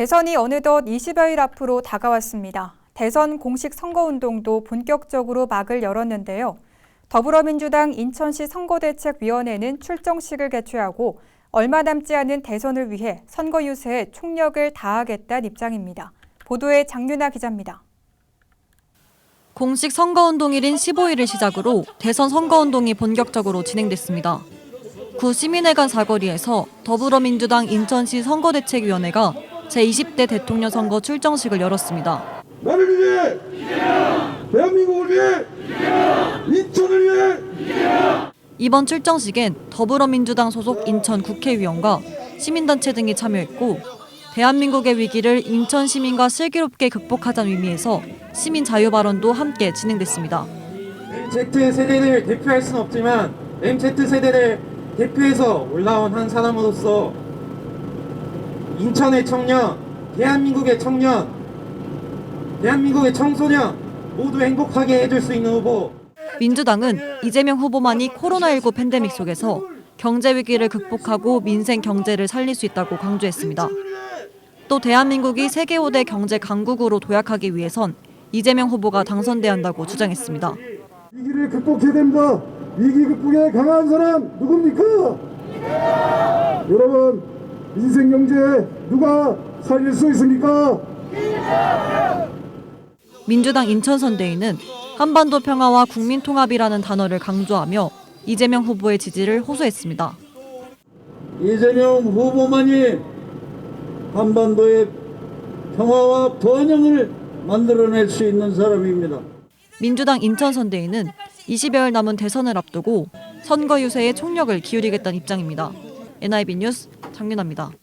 대선이 어느덧 20여일 앞으로 다가왔습니다. 대선 공식 선거운동도 본격적으로 막을 열었는데요. 더불어민주당 인천시 선거대책위원회는 출정식을 개최하고 얼마 남지 않은 대선을 위해 선거 유세에 총력을 다하겠다는 입장입니다. 보도에 장윤아 기자입니다. 공식 선거운동일인 15일을 시작으로 대선 선거운동이 본격적으로 진행됐습니다. 구 시민회관 사거리에서 더불어민주당 인천시 선거대책위원회가 제20대 대통령 선거 출정식을 열었습니다. 나를 위해 대한민국을 위해 인천을 위해 이번 출정식엔 더불어민주당 소속 인천 국회의원과 시민단체 등이 참여했고 대한민국의 위기를 인천 시민과 슬기롭게 극복하자는 의미에서 시민 자유 발언도 함께 진행됐습니다. MZ 세대를 대표할 수는 없지만 MZ 세대를 대표해서 올라온 한 사람으로서 인천의 청년, 대한민국의 청년, 대한민국의 청소년 모두 행복하게 해줄 수 있는 후보 민주당은 이재명 후보만이 코로나19 팬데믹 속에서 경제 위기를 극복하고 민생 경제를 살릴 수 있다고 강조했습니다. 또 대한민국이 세계 5대 경제 강국으로 도약하기 위해선 이재명 후보가 당선돼야 한다고 주장했습니다. 위기를 극복해야 됩니다. 위기 극복에 강한 사람 누굽니까? 여러분 민생 경제 누가 살릴 수 있습니까? 민주당 인천선대위는 한반도 평화와 국민 통합이라는 단어를 강조하며 이재명 후보의 지지를 호소했습니다. 이재명 후보만이 한반도의 평화와 번영을 만들어낼 수 있는 사람입니다. 민주당 인천선대위는 20여일 남은 대선을 앞두고 선거 유세에 총력을 기울이겠다는 입장입니다. NIB 뉴스 장윤아입니다.